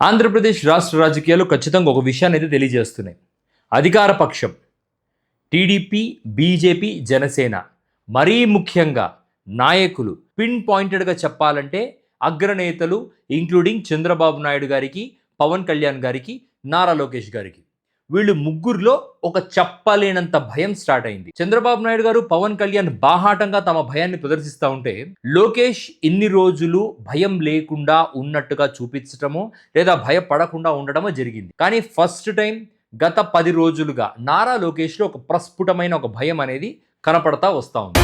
ఆంధ్రప్రదేశ్ రాష్ట్ర రాజకీయాలు ఖచ్చితంగా ఒక విషయాన్ని అయితే తెలియజేస్తున్నాయి. అధికార పక్షం టీడీపీ బీజేపీ జనసేన మరీ ముఖ్యంగా నాయకులు పిన్ పాయింటెడ్గా చెప్పాలంటే అగ్రనేతలు ఇంక్లూడింగ్ చంద్రబాబు నాయుడు గారికి పవన్ కళ్యాణ్ గారికి నారా లోకేష్ గారికి. వీళ్ళు ముగ్గురులో ఒక చెప్పలేనంత భయం స్టార్ట్ అయింది. చంద్రబాబు నాయుడు గారు పవన్ కళ్యాణ్ బాహాటంగా తమ భయాన్ని ప్రదర్శిస్తూ ఉంటే లోకేష్ ఇన్ని రోజులు భయం లేకుండా ఉన్నట్టుగా చూపించటమో లేదా భయపడకుండా ఉండటమో జరిగింది. కానీ ఫస్ట్ టైం గత పది రోజులుగా నారా లోకేష్లో ఒక ప్రస్ఫుటమైన ఒక భయం అనేది కనపడతా వస్తూ ఉంది.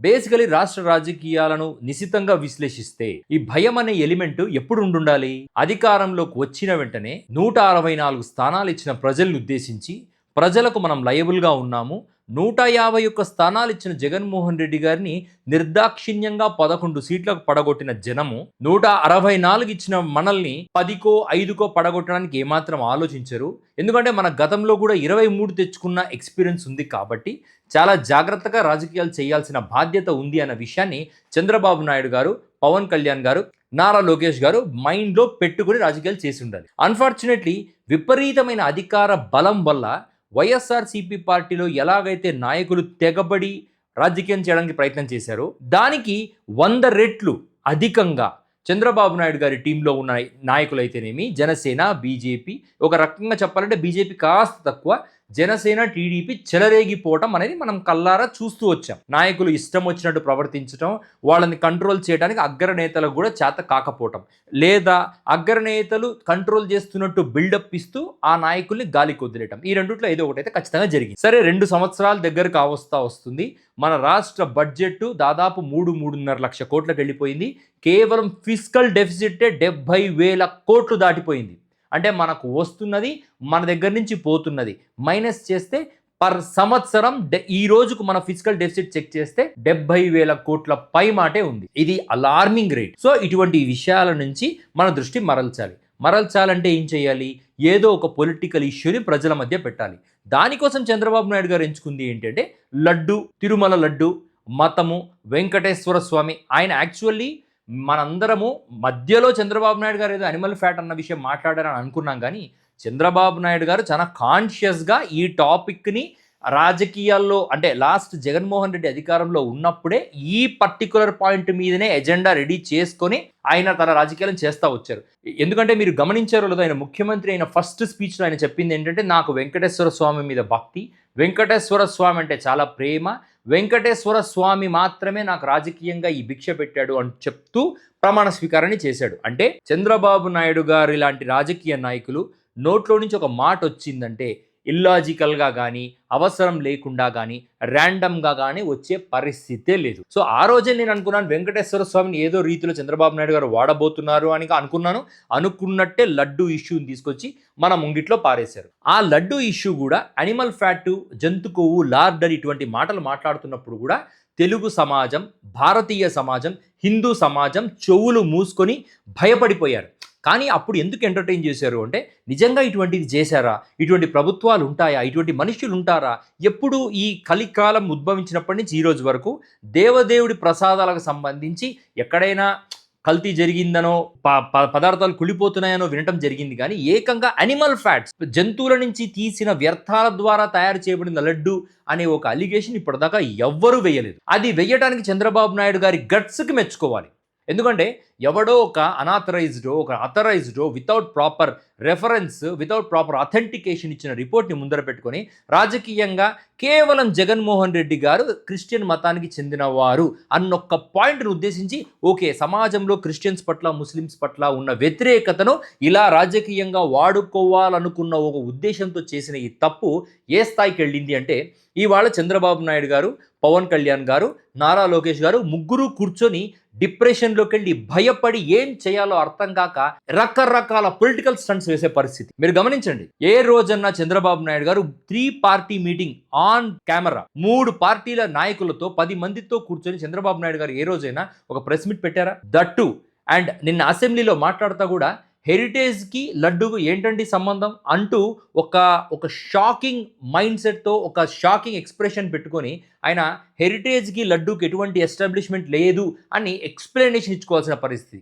బేసికలీ రాష్ట్ర రాజకీయాలను నిశితంగా విశ్లేషిస్తే ఈ భయం అనే ఎలిమెంట్ ఎప్పుడుండుండాలి అధికారంలోకి వచ్చిన వెంటనే నూట అరవై నాలుగు స్థానాలు ఇచ్చిన ప్రజల్ని ఉద్దేశించి ప్రజలకు మనం లయబుల్గా ఉన్నాము. నూట యాభై ఒక్క స్థానాలు ఇచ్చిన జగన్మోహన్ రెడ్డి గారిని నిర్దాక్షిణ్యంగా పదకొండు సీట్లకు పడగొట్టిన జనము నూట అరవై నాలుగు ఇచ్చిన మనల్ని పదికో ఐదుకో పడగొట్టడానికి ఏమాత్రం ఆలోచించరు. ఎందుకంటే మన గతంలో కూడా ఇరవై మూడు తెచ్చుకున్న ఎక్స్పీరియన్స్ ఉంది కాబట్టి చాలా జాగ్రత్తగా రాజకీయాలు చేయాల్సిన బాధ్యత ఉంది అన్న విషయాన్ని చంద్రబాబు నాయుడు గారు పవన్ కళ్యాణ్ గారు నారా లోకేష్ గారు మైండ్లో పెట్టుకుని రాజకీయాలు చేసి ఉండాలి. అన్ఫార్చునేట్లీ విపరీతమైన అధికార బలం వల్ల వైఎస్ఆర్సీపీ పార్టీలో ఎలాగైతే నాయకులు తెగబడి రాజకీయం చేయడానికి ప్రయత్నం చేశారో దానికి వంద రెట్లు అధికంగా చంద్రబాబు నాయుడు గారి టీంలో ఉన్న నాయకులైతేనేమి జనసేన బీజేపీ ఒక రకంగా చెప్పాలంటే బీజేపీ కాస్త తక్కువ జనసేన టీడీపీ చెలరేగిపోవటం అనేది మనం కల్లారా చూస్తూ వచ్చాం. నాయకులు ఇష్టం వచ్చినట్టు ప్రవర్తించడం వాళ్ళని కంట్రోల్ చేయడానికి అగ్రనేతలకు కూడా చేత కాకపోవటం. లేదా అగ్రనేతలు కంట్రోల్ చేస్తున్నట్టు బిల్డప్ ఇస్తూ ఆ నాయకుల్ని గాలి కొద్దిలేయటం ఈ రెండుట్లో ఏదో ఒకటి అయితే ఖచ్చితంగా జరిగింది. సరే రెండు సంవత్సరాల దగ్గర కావస్తా వస్తుంది. మన రాష్ట్ర బడ్జెట్ దాదాపు మూడు మూడున్నర లక్ష కోట్లకు వెళ్ళిపోయింది. కేవలం ఫిజికల్ డెఫిసిటే డెబ్బై వేల కోట్లు దాటిపోయింది. అంటే మనకు వస్తున్నది మన దగ్గర నుంచి పోతున్నది. మైనస్ చేస్తే పర్ సంవత్సరం డె- ఈ రోజుకు మన ఫిజికల్ డెఫిసిట్ చెక్ చేస్తే డెబ్బై వేల కోట్ల పై మాటే ఉంది. ఇది అలార్మింగ్ రేట్ సో ఇటువంటి విషయాల నుంచి మన దృష్టి మరల్చాలి. మరల్చాలంటే ఏం చేయాలి? ఏదో ఒక పొలిటికల్ ఇష్యూని ప్రజల మధ్య పెట్టాలి. దానికోసం చంద్రబాబు నాయుడు గారు ఎంచుకుంది ఏంటంటే లడ్డు తిరుమల లడ్డు మతము వెంకటేశ్వర స్వామి. ఆయన యాక్చువల్లీ మనందరము మధ్యలో చంద్రబాబు నాయుడు గారు ఏదో అనిమల్ ఫ్యాట్ అన్న విషయం మాట్లాడారని అనుకున్నాం కానీ చంద్రబాబు నాయుడు గారు చాలా కాన్షియస్గా ఈ టాపిక్ని రాజకీయాల్లో అంటే లాస్ట్ జగన్మోహన్ రెడ్డి అధికారంలో ఉన్నప్పుడే ఈ పర్టికులర్ పాయింట్ మీదనే ఎజెండా రెడీ చేసుకొని ఆయన తన రాజకీయాలను చేస్తూ వచ్చారు. ఎందుకంటే మీరు గమనించారో లేదో ఆయన ముఖ్యమంత్రి అయిన ఫస్ట్ స్పీచ్లో ఆయన చెప్పింది ఏంటంటే నాకు వెంకటేశ్వర స్వామి మీద భక్తి వెంకటేశ్వర స్వామి అంటే చాలా ప్రేమ వెంకటేశ్వర స్వామి మాత్రమే నాకు రాజకీయంగా ఈ భిక్ష పెట్టాడు అని చెప్తూ ప్రమాణ స్వీకారాన్ని చేశాడు. అంటే చంద్రబాబు నాయుడు గారు ఇలాంటి రాజకీయ నాయకులు నోట్లో నుంచి ఒక మాట వచ్చిందంటే ఇల్లాజికల్గా కానీ అవసరం లేకుండా కానీ ర్యాండమ్గా కానీ వచ్చే పరిస్థితే లేదు. సో ఆ రోజే నేను అనుకున్నాను వెంకటేశ్వర స్వామిని ఏదో రీతిలో చంద్రబాబు నాయుడు గారు వాడబోతున్నారు అని అనుకున్నాను. అనుకున్నట్టే లడ్డు ఇష్యూని తీసుకొచ్చి మన ముంగిట్లో పారేశారు. ఆ లడ్డు ఇష్యూ కూడా అనిమల్ ఫ్యాట్ జంతు కొవ్వు లార్డర్ ఇటువంటి మాటలు మాట్లాడుతున్నప్పుడు కూడా తెలుగు సమాజం భారతీయ సమాజం హిందూ సమాజం చెవులు మూసుకొని భయపడిపోయారు. కానీ అప్పుడు ఎందుకు ఎంటర్టైన్ చేశారు అంటే నిజంగా ఇటువంటిది చేశారా? ఇటువంటి ప్రభుత్వాలు ఉంటాయా? ఇటువంటి మనుషులు ఉంటారా? ఎప్పుడు ఈ కలికాలం ఉద్భవించినప్పటి నుంచి ఈరోజు వరకు దేవదేవుడి ప్రసాదాలకు సంబంధించి ఎక్కడైనా కల్తీ జరిగిందనో ప- ప- పదార్థాలు కుళ్ళిపోతున్నాయనో వినటం జరిగింది కానీ ఏకంగా అనిమల్ ఫ్యాట్స్ జంతువుల నుంచి తీసిన వ్యర్థాల ద్వారా తయారు చేయబడిన లడ్డు అనే ఒక అలిగేషన్ ఇప్పటిదాకా ఎవ్వరూ వేయలేదు. అది వేయడానికి చంద్రబాబు నాయుడు గారి గట్స్కి మెచ్చుకోవాలి. ఎందుకంటే ఎవడో ఒక అనాథరైజ్డో ఒక అథరైజ్డో without proper reference without proper authentication ఇచ్చిన రిపోర్ట్ని ముందర పెట్టుకొని రాజకీయంగా కేవలం జగన్మోహన్ రెడ్డి గారు క్రిస్టియన్ మతానికి చెందినవారు అన్నొక్క పాయింట్ను ఉద్దేశించి ఓకే సమాజంలో క్రిస్టియన్స్ పట్ల ముస్లిమ్స్ పట్ల ఉన్న వ్యతిరేకతను ఇలా రాజకీయంగా వాడుకోవాలనుకున్న ఒక ఉద్దేశంతో చేసిన ఈ తప్పు ఏ స్థాయికి వెళ్ళింది అంటే ఇవాళ చంద్రబాబు నాయుడు గారు పవన్ కళ్యాణ్ గారు నారా లోకేష్ గారు ముగ్గురు కూర్చొని డిప్రెషన్లోకి వెళ్ళి భయపడి ఏం చేయాలో అర్థం కాక రకరకాల పొలిటికల్ స్టంట్స్ వేసే పరిస్థితి. మీరు గమనించండి ఏ రోజన్నా Chandrababu Naidu garu three party meeting on camera మూడు పార్టీల నాయకులతో పది మందితో కూర్చొని చంద్రబాబు నాయుడు గారు ఏ రోజైనా ఒక ప్రెస్ మీట్ పెట్టారా? దట్టు. అండ్ నిన్న అసెంబ్లీలో మాట్లాడుతూ కూడా హెరిటేజ్కి లడ్డూకు ఏంటండి సంబంధం అంటూ ఒక ఒక షాకింగ్ మైండ్ సెట్తో ఒక షాకింగ్ ఎక్స్ప్రెషన్ పెట్టుకొని ఆయన హెరిటేజ్కి లడ్డూకి ఎటువంటి ఎస్టాబ్లిష్మెంట్ లేదు అని ఎక్స్ప్లెనేషన్ ఇచ్చుకోవాల్సిన పరిస్థితి.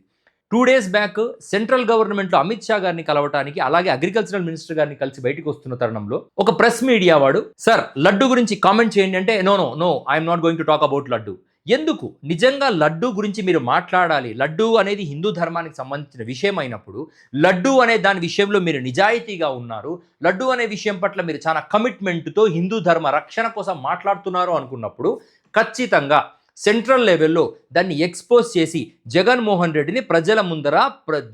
టూ డేస్ బ్యాక్ సెంట్రల్ గవర్నమెంట్లో అమిత్ షా గారిని కలవటానికి అలాగే అగ్రికల్చరల్ మినిస్టర్ గారిని కలిసి బయటకు వస్తున్న తరుణంలో ఒక ప్రెస్ మీడియా వాడు సార్ లడ్డు గురించి కామెంట్ చేయండి అంటే no no no I'm not going to talk about laddu. ఎందుకు? నిజంగా లడ్డు గురించి మీరు మాట్లాడాలి. లడ్డు అనేది హిందూ ధర్మానికి సంబంధించిన విషయం అయినప్పుడు లడ్డు అనే దాని విషయంలో మీరు నిజాయితీగా ఉన్నారు. లడ్డు అనే విషయం పట్ల మీరు చాలా కమిట్మెంట్తో హిందూ ధర్మ రక్షణ కోసం మాట్లాడుతున్నారు అనుకున్నప్పుడు ఖచ్చితంగా సెంట్రల్ లెవెల్లో దాన్ని ఎక్స్పోజ్ చేసి జగన్మోహన్ రెడ్డిని ప్రజల ముందర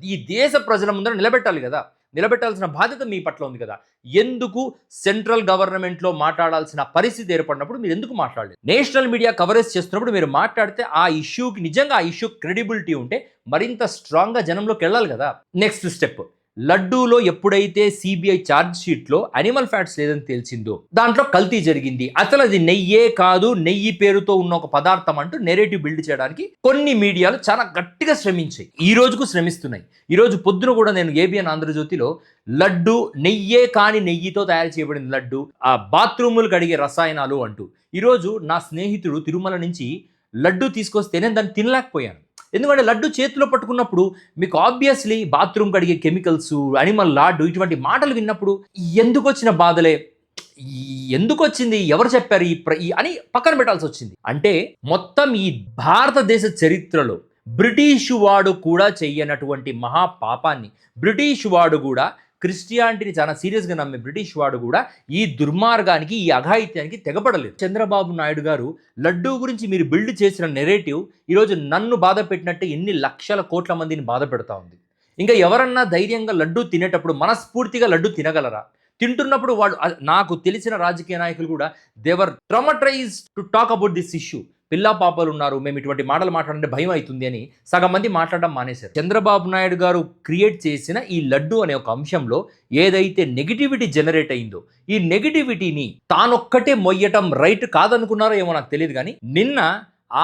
ఈ దేశ ప్రజల ముందర నిలబెట్టాలి కదా. నిలబెట్టాల్సిన బాధ్యత మీ పట్ల ఉంది కదా. ఎందుకు సెంట్రల్ గవర్నమెంట్లో మాట్లాడాల్సిన పరిస్థితి ఏర్పడినప్పుడు మీరు ఎందుకు మాట్లాడలేదు? నేషనల్ మీడియా కవరేజ్ చేస్తున్నప్పుడు మీరు మాట్లాడితే ఆ ఇష్యూకి నిజంగా ఆ ఇష్యూ క్రెడిబిలిటీ ఉంటే మరింత స్ట్రాంగ్గా జనంలోకి వెళ్ళాలి కదా. Next step. లడ్డూలో ఎప్పుడైతే సిబిఐ ఛార్జ్ షీట్లో అనిమల్ ఫ్యాట్స్ లేదని తెలిసిందో దాంట్లో కల్తీ జరిగింది. అసలు అది నెయ్యే కాదు నెయ్యి పేరుతో ఉన్న ఒక పదార్థం అంటూ నెరేటివ్ బిల్డ్ చేయడానికి కొన్ని మీడియాలు చాలా గట్టిగా శ్రమించాయి. ఈ రోజుకు శ్రమిస్తున్నాయి. ఈ రోజు పొద్దున కూడా నేను ఏబిఎన్ ఆంధ్రజ్యోతిలో లడ్డు నెయ్యే కాని నెయ్యితో తయారు చేయబడిన లడ్డు ఆ బాత్రూములు కడిగే రసాయనాలు అంటూ. ఈరోజు నా స్నేహితుడు తిరుమల నుంచి లడ్డు తీసుకొస్తే నేను దాన్ని తినలేకపోయాను. ఎందుకంటే లడ్డు చేతిలో పట్టుకున్నప్పుడు మీకు ఆబ్వియస్లీ బాత్రూమ్ కడిగే కెమికల్స్ అనిమల్ లాడ్డు ఇటువంటి మాటలు విన్నప్పుడు ఎందుకు వచ్చిన బాధలే? ఎందుకు వచ్చింది ఎవరు చెప్పారు ఈ ప్ర- ఈ అని పక్కన పెట్టాల్సి వచ్చింది. అంటే మొత్తం ఈ భారతదేశ చరిత్రలో బ్రిటిష్ వాడు కూడా చెయ్యనటువంటి మహా పాపాన్ని బ్రిటిష్ వాడు కూడా క్రిస్టియానిటీని చాలా సీరియస్గా నమ్మే బ్రిటిష్ వాడు కూడా ఈ దుర్మార్గానికి ఈ అఘాయిత్యానికి తెగపడలేదు. చంద్రబాబు నాయుడు గారు లడ్డూ గురించి మీరు బిల్డ్ చేసిన నెరేటివ్ ఈరోజు నన్ను బాధ పెట్టినట్టు ఎన్ని లక్షల కోట్ల మందిని బాధ పెడతా ఉంది. ఇంకా ఎవరన్నా ధైర్యంగా లడ్డు తినేటప్పుడు మనస్ఫూర్తిగా లడ్డు తినగలరా? తింటున్నప్పుడు వాళ్ళు నాకు తెలిసిన రాజకీయ నాయకులు కూడా they're traumatise to talk about this issue పిల్లా పాపలు ఉన్నారు మేము ఇటువంటి మాటలు మాట్లాడంటే భయం అవుతుంది అని సగం మంది మాట్లాడడం మానేశారు. చంద్రబాబు నాయుడు గారు క్రియేట్ చేసిన ఈ లడ్డు అనే ఒక అంశంలో ఏదైతే నెగిటివిటీ జనరేట్ అయిందో ఈ నెగిటివిటీని తానొక్కటే మొయ్యటం రైట్ కాదనుకున్నారో ఏమో నాకు తెలియదు కానీ నిన్న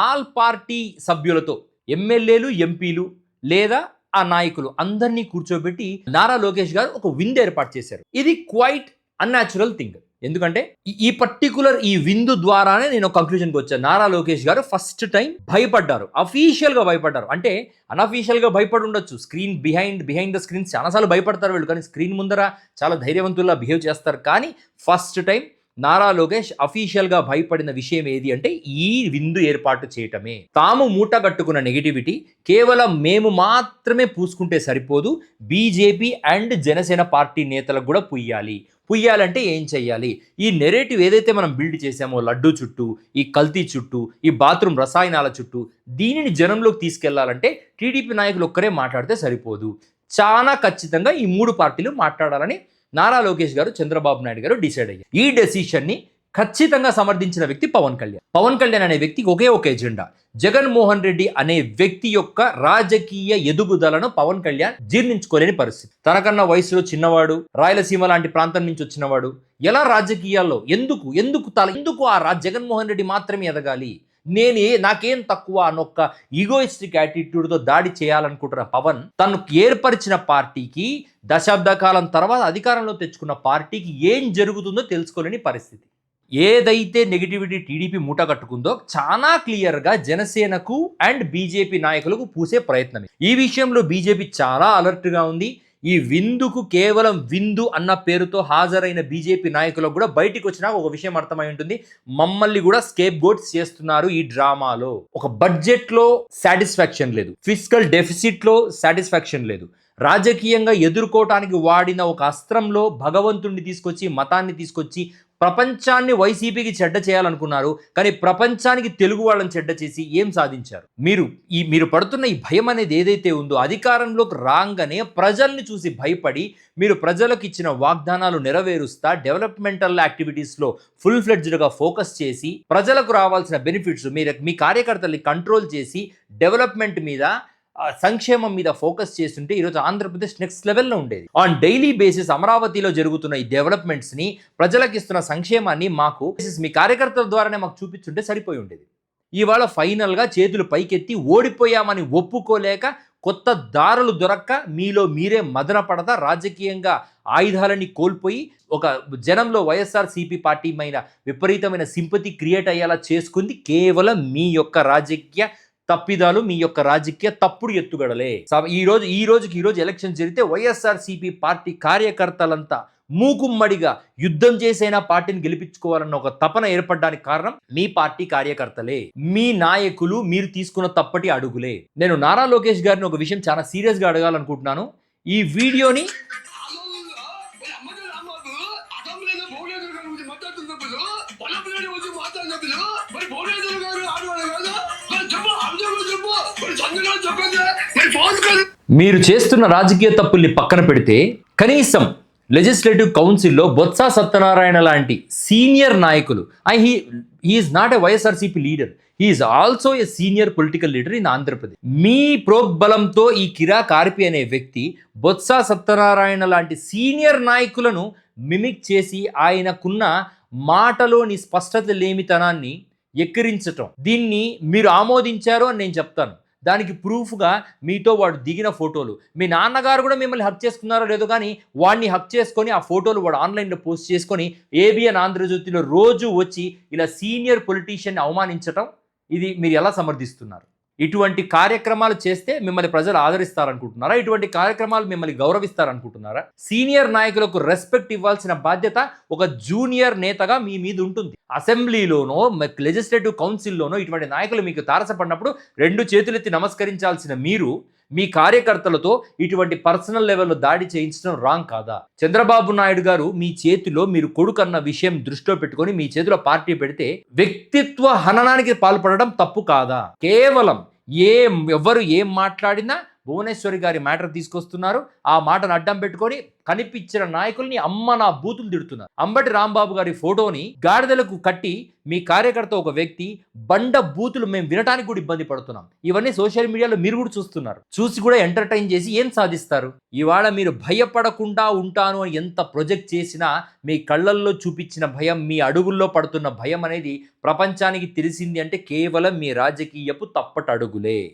ఆల్ పార్టీ సభ్యులతో ఎమ్మెల్యేలు ఎంపీలు లేదా ఆ నాయకులు అందరినీ కూర్చోబెట్టి నారా లోకేష్ గారు ఒక విందు ఏర్పాటు చేశారు. ఇది క్వైట్ అన్యాచురల్ థింగ్ ఎందుకంటే ఈ- పర్టికులర్ ఈ విందు ద్వారానే నేను కంక్లూజన్కి వచ్చాను నారా లోకేష్ గారు ఫస్ట్ టైం భయపడ్డారు. అఫీషియల్గా భయపడ్డారు. అంటే అనఫీషియల్గా భయపడి ఉండొచ్చు. Screen behind behind the screen చాలాసార్లు భయపడతారు వీళ్ళు. కానీ స్క్రీన్ ముందర చాలా ధైర్యవంతుల్లా బిహేవ్ చేస్తారు. కానీ ఫస్ట్ టైం నారా లోకేష్ అఫీషియల్గా భయపడిన విషయం ఏది అంటే ఈ విందు ఏర్పాటు చేయటమే. తాము మూట కట్టుకున్న నెగిటివిటీ కేవలం మేము మాత్రమే పూసుకుంటే సరిపోదు బీజేపీ అండ్ జనసేన పార్టీ నేతలకు కూడా పుయ్యాలి. పుయ్యాలంటే ఏం చెయ్యాలి? ఈ నెరేటివ్ ఏదైతే మనం బిల్డ్ చేసామో లడ్డు చుట్టూ ఈ కల్తీ చుట్టూ ఈ బాత్రూమ్ రసాయనాల చుట్టూ దీనిని జనంలోకి తీసుకెళ్ళాలంటే టీడీపీ నాయకులు ఒక్కరే మాట్లాడితే సరిపోదు. చాలా ఖచ్చితంగా ఈ మూడు పార్టీలు మాట్లాడాలని నారా లోకేష్ గారు చంద్రబాబు నాయుడు గారు డిసైడ్ అయ్యారు. ఈ డెసిషన్ని ఖచ్చితంగా సమర్థించిన వ్యక్తి పవన్ కళ్యాణ్. పవన్ కళ్యాణ్ అనే వ్యక్తికి ఒకే ఒక ఎజెండా జగన్మోహన్ రెడ్డి అనే వ్యక్తి యొక్క రాజకీయ ఎదుగుదలను పవన్ కళ్యాణ్ జీర్ణించుకోలేని పరిస్థితి. తనకన్నా వయసులో చిన్నవాడు రాయలసీమ లాంటి ప్రాంతం నుంచి వచ్చినవాడు ఎలా రాజకీయాల్లో ఎందుకు ఎందుకు తల ఎందుకు ఆ రా జగన్మోహన్ రెడ్డి మాత్రమే ఎదగాలి? నేనే నాకేం తక్కువ అనొక్క ఈగోయిస్టిక్ యాటిట్యూడ్తో దాడి చేయాలనుకుంటున్న పవన్ తను ఏర్పరిచిన పార్టీకి దశాబ్ద కాలం తర్వాత అధికారంలో తెచ్చుకున్న పార్టీకి ఏం జరుగుతుందో తెలుసుకోలేని పరిస్థితి. ఏదైతే నెగిటివిటీ టీడీపీ మూట కట్టుకుందో చాలా క్లియర్గా జనసేనకు అండ్ బీజేపీ నాయకులకు పూసే ప్రయత్నం ఈ విషయంలో బీజేపీ చాలా అలర్ట్గా ఉంది. ఈ విందుకు కేవలం విందు అన్న పేరుతో హాజరైన బీజేపీ నాయకులకు కూడా బయటికి వచ్చినాక ఒక విషయం అర్థమై ఉంటుంది. మమ్మల్ని కూడా స్కేప్ గోట్స్ చేస్తున్నారు ఈ డ్రామాలో. ఒక బడ్జెట్లో సాటిస్ఫాక్షన్ లేదు. ఫిజికల్ డెఫిసిట్లో సాటిస్ఫాక్షన్ లేదు. రాజకీయంగా ఎదుర్కోవటానికి వాడిన ఒక అస్త్రంలో భగవంతుణ్ణి తీసుకొచ్చి మతాన్ని తీసుకొచ్చి ప్రపంచాన్ని వైసీపీకి చెడ్డ చేయాలనుకున్నారు కానీ ప్రపంచానికి తెలుగు వాళ్ళని చెడ్డ చేసి ఏం సాధించారు? మీరు ఈ మీరు పడుతున్న ఈ భయం అనేది ఏదైతే ఉందో అధికారంలోకి రాగానే ప్రజల్ని చూసి భయపడి మీరు ప్రజలకు ఇచ్చిన వాగ్దానాలు నెరవేరుస్తా డెవలప్మెంటల్ యాక్టివిటీస్లో ఫుల్ ఫ్లెడ్జ్డ్గా ఫోకస్ చేసి ప్రజలకు రావాల్సిన బెనిఫిట్స్ మీరు మీ కార్యకర్తల్ని కంట్రోల్ చేసి డెవలప్మెంట్ మీద సంక్షేమం మీద ఫోకస్ చేస్తుంటే ఈరోజు ఆంధ్రప్రదేశ్ నెక్స్ట్ లెవెల్లో ఉండేది. ఆన్ డైలీ బేసిస్ అమరావతిలో జరుగుతున్న ఈ డెవలప్మెంట్స్ని ప్రజలకు ఇస్తున్న సంక్షేమాన్ని మాకు మీ కార్యకర్తల ద్వారానే మాకు చూపించుంటే సరిపోయి ఉండేది. ఇవాళ ఫైనల్గా చేతులు పైకెత్తి ఓడిపోయామని ఒప్పుకోలేక కొత్త దారులు దొరక్క మీలో మీరే మదన పడతా రాజకీయంగా ఆయుధాలని కోల్పోయి ఒక జనంలో వైఎస్ఆర్ సిపి పార్టీ పైన విపరీతమైన సింపతి క్రియేట్ అయ్యేలా చేసుకుంది కేవలం మీ యొక్క రాజకీయ తప్పిదాలు మీ యొక్క రాజకీయ తప్పుడు ఎత్తుగడలే. ఈ రోజు ఈ రోజుకి ఈ రోజు ఎలక్షన్ జరిగితే వైఎస్ఆర్ సిపి పార్టీ కార్యకర్తలంతా మూకుమ్మడిగా యుద్ధం చేసైనా పార్టీని గెలిపించుకోవాలన్న ఒక తపన ఏర్పడడానికి కారణం మీ పార్టీ కార్యకర్తలే. మీ నాయకులు మీరు తీసుకున్న తప్పటి అడుగులే. నేను నారా లోకేష్ గారిని ఒక విషయం చాలా సీరియస్గా అడగాలనుకుంటున్నాను. ఈ వీడియోని మీరు చేస్తున్న రాజకీయ తప్పుల్ని పక్కన పెడితే కనీసం లెజిస్లేటివ్ కౌన్సిల్లో బొత్స సత్యనారాయణ లాంటి సీనియర్ నాయకులు I he he is not a YSRCP leader he is also a senior political leader in Andhra Pradesh మీ ప్రోగ్బలంతో ఈ కిరా కార్పి అనే వ్యక్తి బొత్స సత్యనారాయణ లాంటి సీనియర్ నాయకులను మిమిక్ చేసి ఆయనకున్న మాటలోని స్పష్టత లేమితనాన్ని ఎక్కిరించటం. దీన్ని మీరు ఆమోదించారు అని నేను చెప్తాను. దానికి ప్రూఫ్గా మీతో వాడు దిగిన ఫోటోలు మీ నాన్నగారు కూడా మిమ్మల్ని హక్ చేసుకున్నారో లేదో కానీ వాడిని హక్ చేసుకొని ఆ ఫోటోలు వాడు ఆన్లైన్లో పోస్ట్ చేసుకొని ఏబిఎన్ ఆంధ్రజ్యోతిలో రోజు వచ్చి ఇలా సీనియర్ పొలిటీషియన్ని అవమానించటం ఇది మీరు ఎలా సమర్థిస్తున్నారు? ఇటువంటి కార్యక్రమాలు చేస్తే మిమ్మల్ని ప్రజలు ఆదరిస్తారనుకుంటున్నారా? ఇటువంటి కార్యక్రమాలు మిమ్మల్ని గౌరవిస్తారనుకుంటున్నారా? సీనియర్ నాయకులకు రెస్పెక్ట్ ఇవ్వాల్సిన బాధ్యత ఒక జూనియర్ నేతగా మీ మీద ఉంటుంది. అసెంబ్లీలోనో లెజిస్లేటివ్ కౌన్సిల్లోనో ఇటువంటి నాయకులు మీకు తారసపడినప్పుడు రెండు చేతులెత్తి నమస్కరించాల్సిన మీరు మీ కార్యకర్తలతో ఇటువంటి పర్సనల్ లెవెల్లో దాడి చేయించడం రాంగ్ కాదా? చంద్రబాబు నాయుడు గారు మీ చేతిలో మీరు కొడుకు అన్న విషయం దృష్టిలో పెట్టుకొని మీ చేతిలో పార్టీ పెడితే వ్యక్తిత్వ హననానికి పాల్పడడం తప్పు కాదా? కేవలం ఏం ఎవరు ఏం మాట్లాడినా భువనేశ్వరి గారి మ్యాటర్ తీసుకొస్తున్నారు. ఆ మాటను అడ్డం పెట్టుకొని కనిపించిన నాయకుల్ని అమ్మ నా బూతులు తిడుతున్నారు. అంబటి రాంబాబు గారి ఫోటోని గాడిదలకు కట్టి మీ కార్యకర్త ఒక వ్యక్తి బండ బూతులు మేము వినడానికి కూడా ఇబ్బంది పడుతున్నాం. ఇవన్నీ సోషల్ మీడియాలో మీరు కూడా చూస్తున్నారు. చూసి కూడా ఎంటర్టైన్ చేసి ఏం సాధిస్తారు? ఇవాళ మీరు భయపడకుండా ఉంటాను అని ఎంత ప్రొజెక్ట్ చేసినా మీ కళ్ళల్లో చూపించిన భయం మీ అడుగుల్లో పడుతున్న భయం అనేది ప్రపంచానికి తెలిసింది అంటే కేవలం మీ రాజకీయపు తప్పటడుగులే.